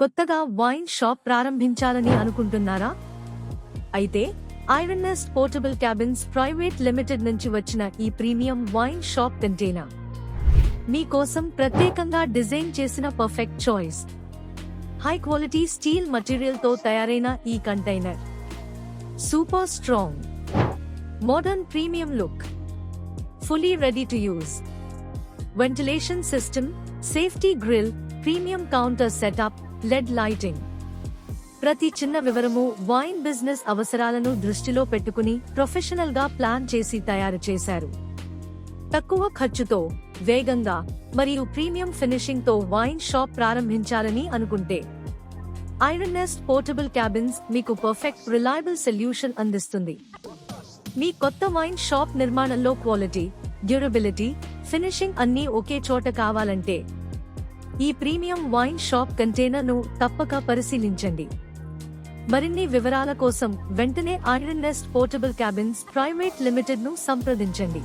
కొత్తగా wine shop ప్రారంభించాలని అనుకుంటున్నారా? అయితే Ironnest portable cabins private limited నుంచి వచ్చిన ఈ ప్రీమియం వైన్ షాప్ కంటైనర్. మీకోసం ప్రత్యేకంగా డిజైన్ చేసిన perfect choice. High quality steel మటీరియల్తో తయారైన ఈ container. Super strong. Modern premium look. Fully ready to use. Ventilation system safety grill premium counter setup LED lighting. ప్రతి చిన్న వివరము వైన్ బిజినెస్ అవసరాలను దృష్టిలో పెట్టుకుని ప్రొఫెషనల్గా ప్లాన్ చేసి తయారు చేశారు. తక్కువ ఖర్చుతో వేగంగా మరియు ప్రీమియం ఫినిషింగ్తో వైన్ షాప్ ప్రారంభించాలని అనుకుంటే ఐరన్నెస్ట్ పోర్టబుల్ క్యాబిన్స్ మీకు పర్ఫెక్ట్ రిలయబుల్ సొల్యూషన్ అందిస్తుంది. మీ కొత్త వైన్ షాప్ నిర్మాణంలో క్వాలిటీ డ్యూరబిలిటీ ఫినిషింగ్ అన్నీ ఒకే చోట కావాలంటే ఈ ప్రీమియం వైన్ షాప్ కంటైనర్ను తప్పక పరిశీలించండి. మరిన్ని వివరాల కోసం వెంటనే iron nest portable cabins private లిమిటెడ్ను సంప్రదించండి.